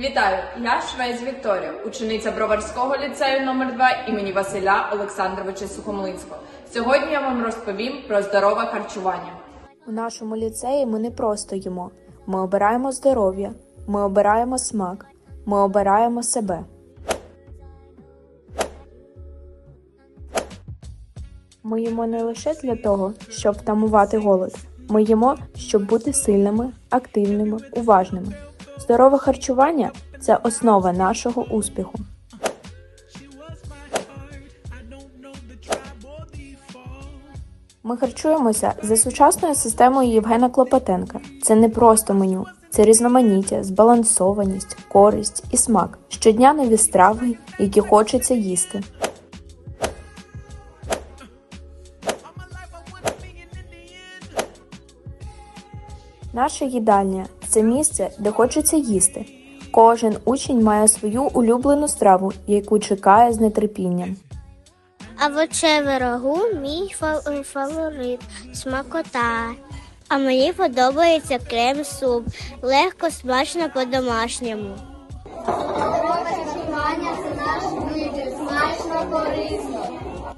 Вітаю! Я Швець Вікторія, учениця Броварського ліцею номер 2 імені Василя Олександровича Сухомлинського. Сьогодні я вам розповім про здорове харчування. У нашому ліцеї ми не просто їмо. Ми обираємо здоров'я, ми обираємо смак, ми обираємо себе. Ми їмо не лише для того, щоб втамувати голод. Ми їмо, щоб бути сильними, активними, уважними. Здорове харчування це основа нашого успіху. Ми харчуємося за сучасною системою Євгена Клопотенка. Це не просто меню, це різноманіття, збалансованість, користь і смак. Щодня нові страви, які хочеться їсти. Наша їдальня це місце, де хочеться їсти. Кожен учень має свою улюблену страву, яку чекає з нетерпінням. Овочеве рагу мій фаворит, смакота. А мені подобається крем-суп. Легко, смачно по-домашньому.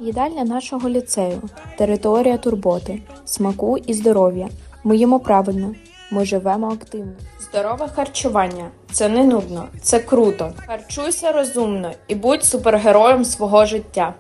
Їдальня нашого ліцею територія турботи, смаку і здоров'я. Ми їмо правильно, ми живемо активно. Здорове харчування це не нудно, це круто. Харчуйся розумно і будь супергероєм свого життя.